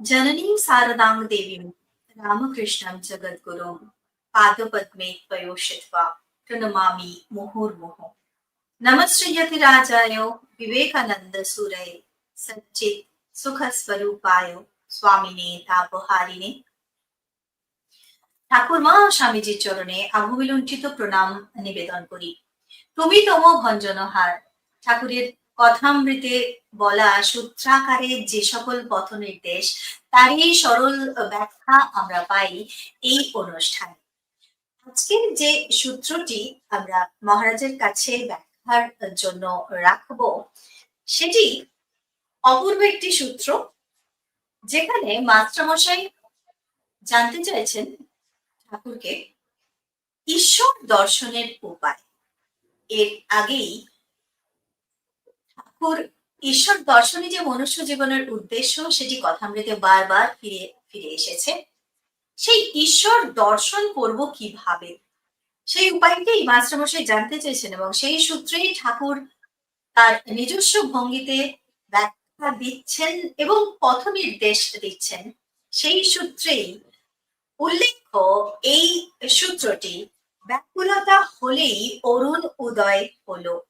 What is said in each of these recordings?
జననీం శారదాంగ్ దేవీం రామకృష్ణం జగద్గురుం పాదపద్మే పయోషిత్వా ప్రణమామి ముహుర్ముహు నమశ్రీయతి రాజాయ వివేకానంద సూరయ సచ్చిత్ సుఖ స్వరూపాయ స్వామినే తాపహారిణే ঠাকুরমা স্বামীজির চরণে আভবিলুণ্ঠিত প্রণাম নিবেদন করি তুমি তম ভঞ্জনহার ঠাকুরের কথামৃতে বলা সূত্রাকারে যে সকল পথ নির্দেশ তারই সরল ব্যাখ্যা আমরা পাই এই অনুষ্ঠানে। আজকের যে সূত্রটি আমরা মহারাজের কাছে ব্যাখ্যার জন্য রাখব, সেটি অপূর্ব একটি সূত্র, যেখানে মাস্টারমশাই জানতে চাইছেন ঠাকুরকে ঈশ্বর দর্শনের উপায়। এর আগেই ঠাকুর ঈশ্বর দর্শনে যে মনুষ্য জীবনের উদ্দেশ্য, সেটি কথামৃতে বারবার ফিরে ফিরে এসেছে। সেই ঈশ্বর দর্শন করব কীভাবে? সেই উপায়টাই মাস্টারমশাই জানতে চেয়েছেন এবং সেই সূত্রেই ঠাকুর তার নিজস্ব ভঙ্গিতে ব্যাখ্যা দিচ্ছেন এবং পথ নির্দেশ দিচ্ছেন। সেই সূত্রেই উল্লেখ্য, এই সূত্রটি, ব্যাকুলতা হলেই অরুণ উদয় হলো।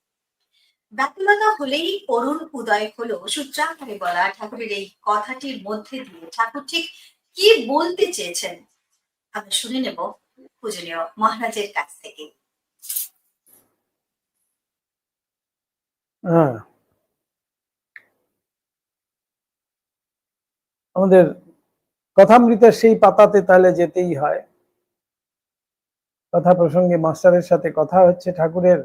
ব্যাকুলতা হলেই অরুণ উদয় হলো সূত্রাকারে বলা ঠাকুরের এই কথাটির মধ্যে দিয়ে। ঠাকুর ঠিক কি বলতে চেয়েছেন? আমরা শুনে নেব পূজনীয় মহারাজের কাছ থেকে। হ্যাঁ। আমাদের কথামৃতের সেই পাতাতে তাহলে যেতেই হয়। কথা প্রসঙ্গে মাস্টারের সাথে কথা হচ্ছে ঠাকুরের।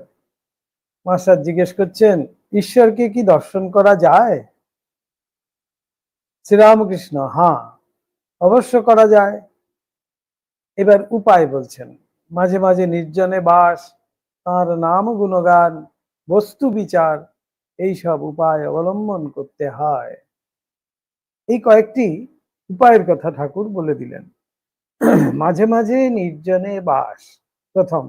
মাস্টার জিজ্ঞেস করছেন, ঈশ্বরকে কি দর্শন করা যায়? শ্রীরামকৃষ্ণ হ্যাঁ অবশ্য করা যায়। এবার উপায় বলছেন, মাঝে মাঝে নির্জনে বাস, তার নাম গুণগান, বস্তু বিচার এই সব উপায় অবলম্বন করতে হয়। এই কয়েকটি উপায়ের কথা ঠাকুর বলে দিলেন। মাঝে মাঝে নির্জনে বাস, প্রথম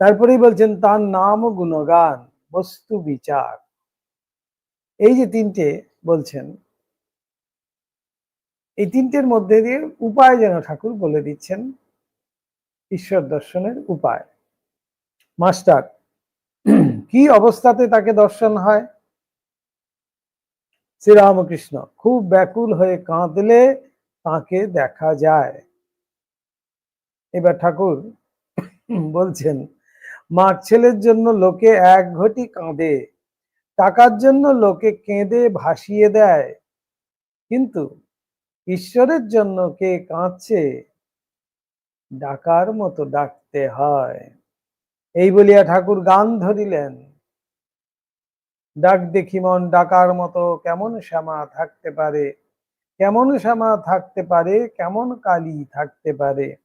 তারপরেই বলছেন, তার নাম গুণগান, বস্তু বিচার। এই যে তিনটে বলছেন, এই তিনটের মধ্যে দিয়ে উপায় যেন ঠাকুর বলে দিচ্ছেন, ঈশ্বর দর্শনের উপায়। মাস্টার, কি অবস্থাতে তাকে দর্শন হয়? শ্রীরামকৃষ্ণ, খুব ব্যাকুল হয়ে কাঁদলে তাকে দেখা যায়। এবার ঠাকুর বলছেন মার ছেলের জন্য লোকে এক ঘটি কাঁদে, টাকার জন্য লোকে কেঁদে ভাসিয়ে দেয়। কিন্তু ঈশ্বরের জন্য কে কাঁদছে? ডাকার মতো ডাকতে হয়। এই বলিয়া ঠাকুর গান ধরিলেন। ডাক দেখি মন ডাকার মতো, কেমন শ্যামা থাকতে পারে? কেমন শ্যামা থাকতে পারে? কেমন কালী থাকতে পারে?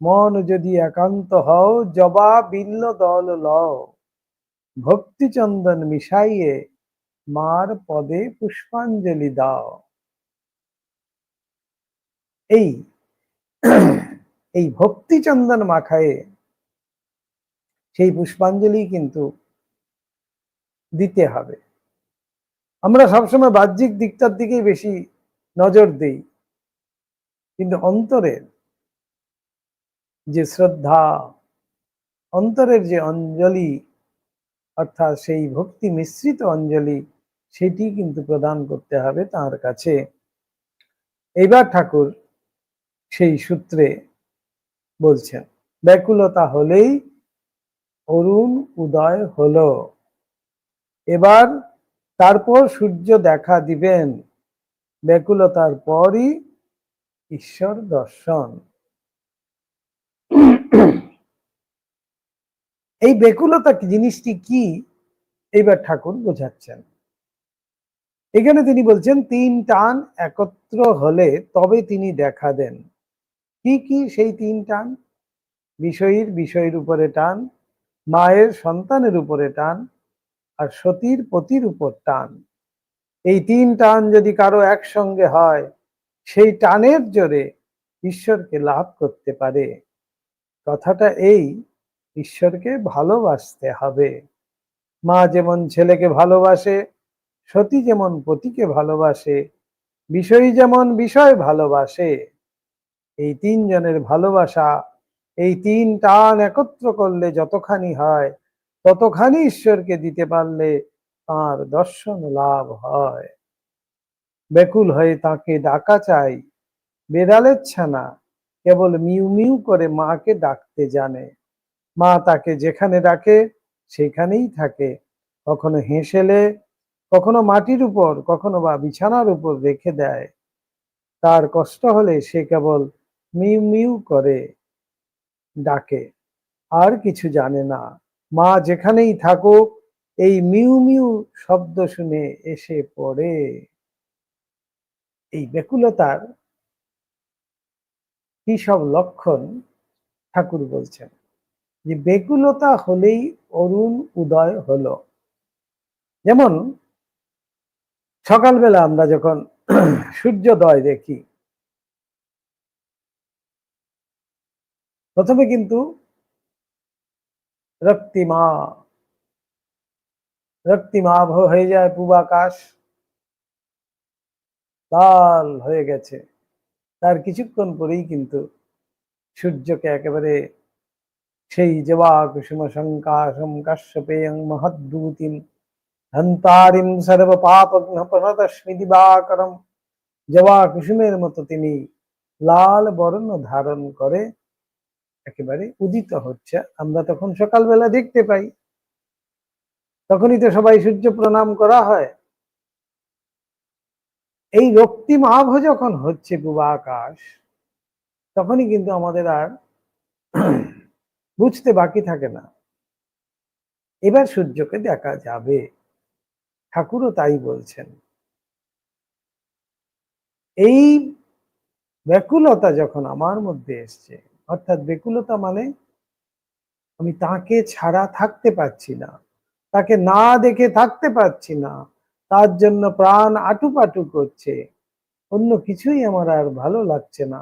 মন যদি একান্ত হও, জবা বিল্ল দল লও। ভক্তি চন্দন মিশাইয়ে মার পদে পুষ্পাঞ্জলি দাও। এই এই ভক্তি চন্দন মাখায়ে সেই পুষ্পাঞ্জলি কিন্তু দিতে হবে। আমরা সবসময় বাহ্যিক দিকটার দিকেই বেশি নজর দিই। কিন্তু অন্তরের যে শ্রদ্ধা, অন্তরের যে অঞ্জলি, অর্থাৎ সেই ভক্তি মিশ্রিত অঞ্জলি, সেটি কিন্তু প্রদান করতে হবে তার কাছে। এইবার ঠাকুর সেই সূত্রে বলছেন, ব্যাকুলতা হলেই অরুণ উদয় হলো। এবার তারপর সূর্য দেখা দিবেন, ব্যাকুলতার পরই ঈশ্বর দর্শন। এই বেকুলতা জিনিসটি কি? এইবার ঠাকুর বোঝাচ্ছেন। এখানে তিনি বলছেন, তিন টান একত্র হলে তবে তিনি দেখা দেন। কি কি সেই তিন টান? বিষয়ীর বিষয়ের উপরে টান, মায়ের সন্তানের উপরে টান, আর সতীর পতির উপর টান। এই তিন টান যদি কারও একসঙ্গে হয়, সেই টানের জোরে ঈশ্বরকে লাভ করতে পারে। কথাটা এই ঈশ্বরকে ভালোবাসতে হবে। মা যেমন ছেলেকে ভালোবাসে, সতী যেমন পতিকে ভালোবাসে, বিষয় যেমন বিষয় ভালোবাসে, এই তিনজনের ভালোবাসা, এই তিন টান একত্র করলে যতখানি হয়, ততখানি ঈশ্বরকে দিতে পারলে তার দর্শন লাভ হয়। বেকুল হয়ে তাকে ডাকা চাই বেড়ালের ছানা, কেবল মিউ মিউ করে মাকে ডাকতে জানে। মা তাকে যেখানে ডাকে, সেখানেই থাকে। কখনো হেসেলে, কখনো মাটির উপর, কখনো বা বিছানার উপর রেখে দেয়। তার কষ্ট হলে সে কেবল মিউ মিউ করে ডাকে, আর কিছু জানে না। মা যেখানেই থাকুক, এই মিউ মিউ শব্দ শুনে এসে পড়ে। এই বেকুলতার কি সব লক্ষণ? ঠাকুর বলছেন। যে বেকুলতা হলেই অরুণ উদয় হলো। যেমন সকালবেলা আমরা যখন সূর্যোদয় দেখি, প্রথমে কিন্তু রক্তিমা রক্তিমাভ হয়ে যায় পূবাকাশ লাল হয়ে গেছে। তার কিছুক্ষণ পরেই কিন্তু সূর্যকে একেবারে সেই জবা কুসুম শঙ্কাশম কাশ্যপেয়ং মহদ্দূতিম ধন্তারিম সর্ব পাপঘ্ন প্রণতস্মি দিবাকরম জবা কুসুমের মতো তিনি লাল বর্ণ ধারণ করে একেবারে উদিত হচ্ছে। আমরা তখন সকালবেলা দেখতে পাই। তখনই তো সবাই সূর্য প্রণাম করা হয়। এই রক্তিম আভ যখন হচ্ছে পূবা আকাশ তখনই কিন্তু আমাদের আর বুঝতে বাকি থাকে না। এবার সূর্যকে দেখা যাবে। ঠাকুরও তাই বলছেন। এই ব্যাকুলতা যখন আমার মধ্যে এসছে, অর্থাৎ বেকুলতা মানে আমি তাকে ছাড়া থাকতে পারছি না, তাকে না দেখে থাকতে পারছি না, তার জন্য প্রাণ আটুপাটু করছে, অন্য কিছুই আমার আর ভালো লাগছে না,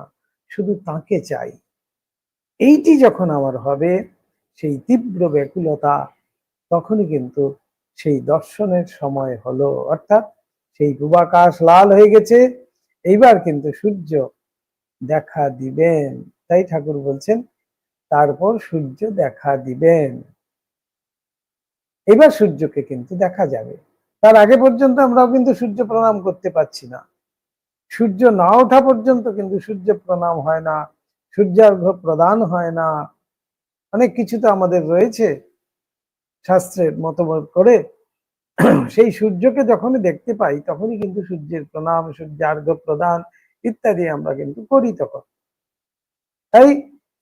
শুধু তাকে চাই। এইটি যখন আমার হবে, সেই তীব্র ব্যাকুলতা, তখনই কিন্তু সেই দর্শনের সময় হলো। অর্থাৎ সেই পূবাকাশ লাল হয়ে গেছে, এইবার কিন্তু সূর্য দেখা দিবেন। তাই ঠাকুর বলছেন, তারপর সূর্য দেখা দিবেন। এবার সূর্যকে কিন্তু দেখা যাবে। তার আগে পর্যন্ত আমরাও কিন্তু সূর্য প্রণাম করতে পারছি না। সূর্য না ওঠা পর্যন্ত কিন্তু সূর্য প্রণাম হয় না। সূর্যার্ঘ প্রদান হয় না। অনেক কিছু তো আমাদের রয়েছে শাস্ত্রের মতবোধ করে। সেই সূর্যকে যখনই দেখতে পাই, তখনই কিন্তু সূর্যের প্রণাম সূর্যার্ঘ প্রদান ইত্যাদি আমরা কিন্তু করি তখন। তাই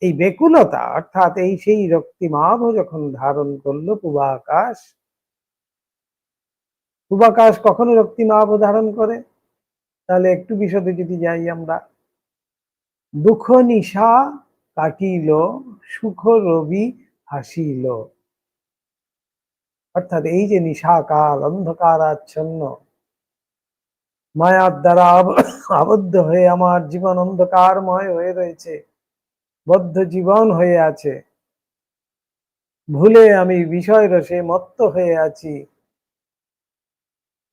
এই বেকুলতা, অর্থাৎ এই সেই রক্তিমাভ যখন ধারণ করল পূবাকাশ পূবাকাশ কখনো রক্তিমাভ ধারণ করে? তাহলে একটু বিশদে যদি যাই আমরা। দুঃখ নিশা কাটিল, সুখ রবি হাসিল অর্থাৎ এই যে নিশাকাল অন্ধকারাচ্ছন্ন মায়ার দ্বারা আবদ্ধ হয়ে আমার জীবন অন্ধকারময় হয়ে রয়েছে, বদ্ধ জীবন হয়ে আছে। ভুলে আমি বিষয় রসে মত্ত হয়ে আছি।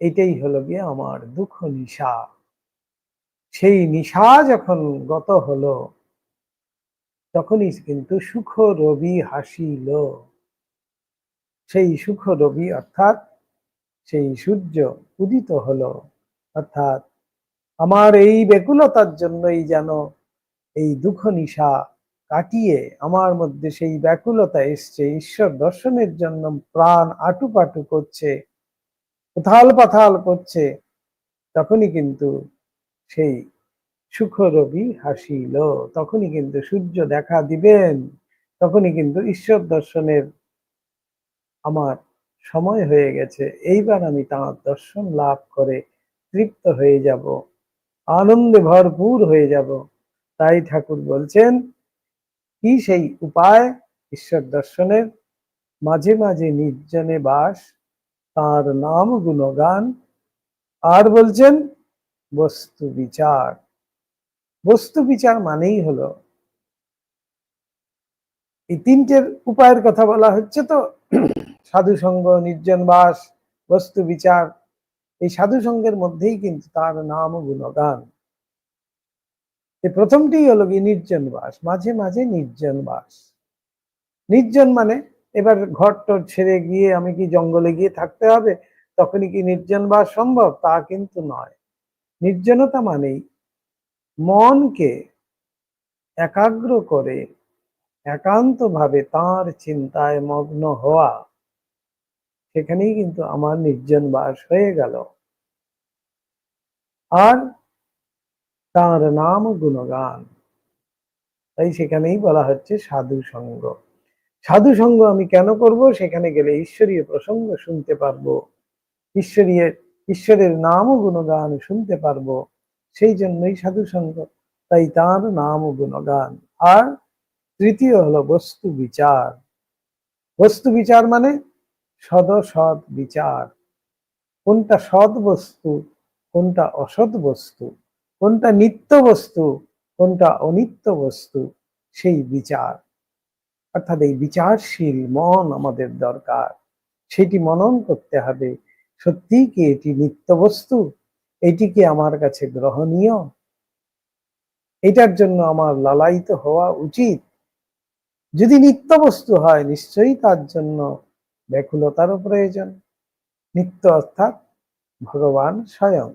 এটাই হলো গিয়ে আমার দুঃখ নিশা। সেই নিশা যখন গত হলো, তখনই কিন্তু সুখ রবি হাসিল। সেই সুখ রবি অর্থাৎ সেই সূর্য উদিত হলো। অর্থাৎ আমার এই বেকুলতার জন্যই যেন এই দুঃখ নিশা কাটিয়ে আমার মধ্যে সেই ব্যাকুলতা এসছে। ঈশ্বর দর্শনের জন্য প্রাণ আটুপাটু করছে, উথাল পাথাল করছে, তখনই কিন্তু সেই সুখ রবি হাসিল। তখনই কিন্তু সূর্য দেখা দিবেন। তখনই কিন্তু ঈশ্বর দর্শনের আমার সময় হয়ে গেছে। এইবার আমি তাঁর দর্শন লাভ করে তৃপ্ত হয়ে যাব। আনন্দে ভরপুর হয়ে যাব। তাই ঠাকুর বলছেন, কি সেই উপায়? ঈশ্বর দর্শনের মাঝে মাঝে নির্জনে বাস। তার নাম গুণগান। আর বলছেন বস্তু বিচার। বস্তু বিচার মানেই হলো এই তিনটের উপায়ের কথা বলা হচ্ছে তো। সাধু সঙ্গ, নির্জন বাস, বস্তু বিচার, এই সাধু সঙ্গের মধ্যেই কিন্তু তার নাম গুণগান। এই প্রথমটি হলো কি নির্জন বাস, মাঝে মাঝে নির্জন বাস। নির্জন মানে এবার ঘর টর ছেড়ে গিয়ে আমি কি জঙ্গলে গিয়ে থাকতে হবে? তখনই কি নির্জন বাস সম্ভব? তা কিন্তু নয়। নির্জনতা মানেই মনকে একাগ্র করে, একান্তভাবে তার চিন্তায় মগ্ন হওয়া। সেখানেই কিন্তু আমার নির্জন বাস হয়ে গেল। আর তার নাম গুণগান। তাই সেখানেই বলা হচ্ছে সাধু সঙ্গ। সাধু সঙ্গ আমি কেন করব? সেখানে গেলে ঈশ্বরীয় প্রসঙ্গ শুনতে পারব। ঈশ্বরীয় ঈশ্বরের নাম ও গুণগান শুনতে পারব। সেই জন্যই সাধু সঙ্গ, তাই তার নাম ও গুণগান। আর তৃতীয় হলো বস্তু বিচার। বস্তু বিচার মানে সদ সৎ বিচার। কোনটা সৎ বস্তু, কোনটা অসৎ বস্তু, কোনটা নিত্য বস্তু, কোনটা অনিত্য বস্তু, সেই বিচার। অর্থাৎ এই বিচারশীল মন আমাদের দরকার। সেটি মনন করতে হবে। সত্যি কি এটি নিত্য বস্তু এটি কি আমার কাছে গ্রহণীয়? এটার জন্য আমার লালায়িত হওয়া উচিত। যদি নিত্য বস্তু হয়, নিশ্চয়ই তার জন্য ব্যাকুলতারও প্রয়োজন। নিত্য অর্থাৎ ভগবান স্বয়ং।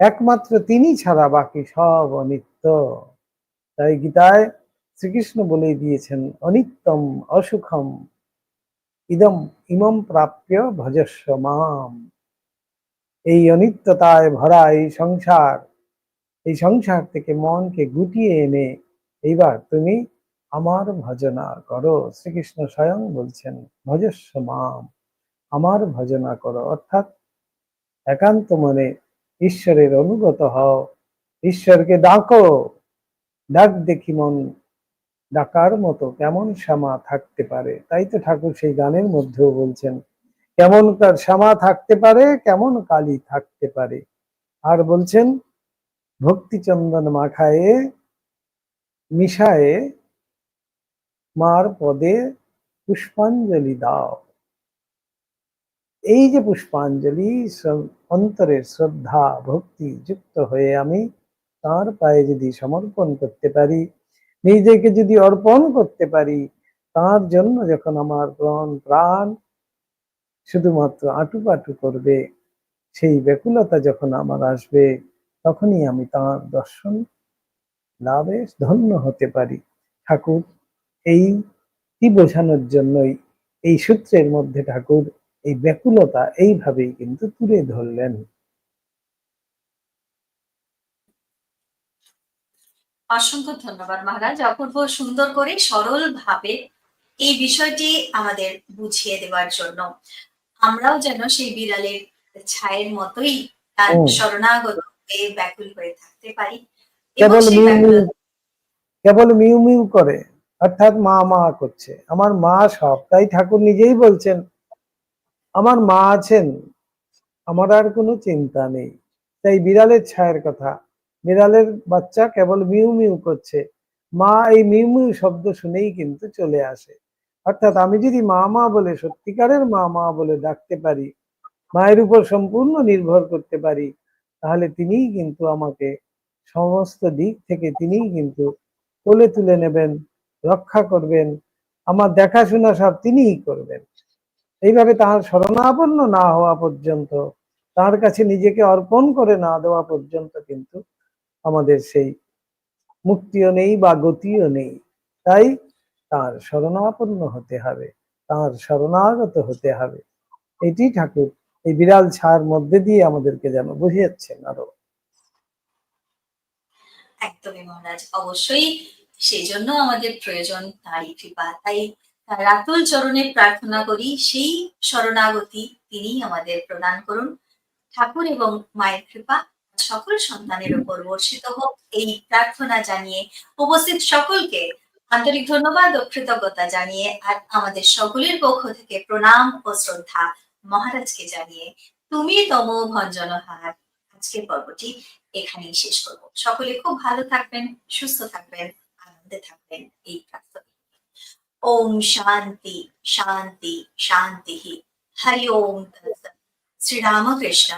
একমাত্র তিনি ছাড়া বাকি সব অনিত্য। তাই গীতায় শ্রীকৃষ্ণ বলে দিয়েছেন, অনিত্যম অসুখম। ইদম ইমম প্রাপ্য ভজস্ব মাম এই অনিত্যতায় ভরা এই সংসার এই সংসার থেকে মনকে গুটিয়ে এনে এইবার তুমি আমার ভজনা করো। শ্রীকৃষ্ণ স্বয়ং বলছেন ভজস্ব মাম, আমার ভজনা করো। অর্থাৎ একান্ত মনে ঈশ্বরের অনুগত হও, ঈশ্বরকে ডাকো, ডাক দেখি মন ডাকার মতো কেমন শ্যামা থাকতে পারে? তাই তো ঠাকুর সেই গানের মধ্যেও বলছেন, কেমন শ্যামা থাকতে পারে, কেমন কালী থাকতে পারে? আর বলছেন, ভক্তিচন্দন মাখায়ে, মিশায়ে মার পদে পুষ্পাঞ্জলি দাও। এই যে পুষ্পাঞ্জলি অন্তরের শ্রদ্ধা, ভক্তি যুক্ত হয়ে আমি তার পায়ে যদি সমর্পণ করতে পারি নিজেকে যদি অর্পণ করতে পারি, তার জন্য যখন আমার প্রাণ প্রাণ শুধুমাত্র আটুপাটু করবে, সেই ব্যাকুলতা যখন আমার আসবে, তখনই আমি তার দর্শন লাভে ধন্য হতে পারি। ঠাকুর, এই কি বোঝানোর জন্যই এই সূত্রের মধ্যে ঠাকুর এই ব্যাকুলতা এইভাবেই কিন্তু তুলে ধরলেন। অসংখ্য ধন্যবাদ মহারাজ। অপূর্ব সুন্দর করে সরল ভাবে এই বিষয়টি আমাদের বুঝিয়ে দেওয়ার জন্য। আমরাও যেন সেই বিড়ালের ছায়ের মতোই তার শরণাগত হয়ে ব্যাকুল হয়ে থাকতে পারি কেবল মিউ মিউ কেবল মিউ মিউ করে অর্থাৎ মা মা করছে। আমার মা সব তাই ঠাকুর নিজেই বলছেন আমার মা আছেন আমার আর কোনো চিন্তা নেই। তাই বিড়ালের ছায়ের কথা বিড়ালের বাচ্চা কেবল মিউ মিউ করছে। মা এই মিউ মিউ শব্দ শুনেই কিন্তু চলে আসে। অর্থাৎ আমি যদি মা মা বলে সত্যিকারের মা মা বলে ডাকতে পারি, মায়ের উপর সম্পূর্ণ নির্ভর করতে পারি, তাহলে তিনিই কিন্তু আমাকে সমস্ত দিক থেকে তিনিই কিন্তু কোলে তুলে নেবেন, রক্ষা করবেন, আমার দেখাশোনা সব তিনিই করবেন। এইভাবে তাহার শরণাপন্ন না হওয়া পর্যন্ত তার কাছে নিজেকে অর্পণ করে না দেওয়া পর্যন্ত কিন্তু আমাদের সেই মুক্তিও নেই বা গতিও নেই। তাই তার শরণাপন্ন হতে হবে, তার শরণাগত হতে হবে। এটি ঠাকুর এই বিড়াল ছাড় মধ্যে দিয়ে আমাদেরকে যেন বুঝিয়েছেন আরও। একদমই মহারাজ, অবশ্যই সেই জন্য আমাদের প্রয়োজন তারই কৃপা। তাই তার আতুল চরণে প্রার্থনা করি, সেই শরণাগতি তিনি আমাদের প্রদান করুন। ঠাকুর এবং মায়ের কৃপা সকল সন্তানের উপর বর্ষিত হোক এই প্রার্থনা জানিয়ে উপস্থিত সকলকে আন্তরিক ধন্যবাদ ও কৃতজ্ঞতা জানিয়ে আর আমাদের সকলের পক্ষ থেকে প্রণাম ও শ্রদ্ধা মহারাজকে জানিয়ে তুমি তম ভঞ্জনহার। আজকের পর্বটি এখানেই শেষ করব। সকলে খুব ভালো থাকবেন, সুস্থ থাকবেন, আনন্দে থাকবেন এই প্রার্থনা। ওম শান্তি শান্তি শান্তি হরি ওম শ্রীরামকৃষ্ণ।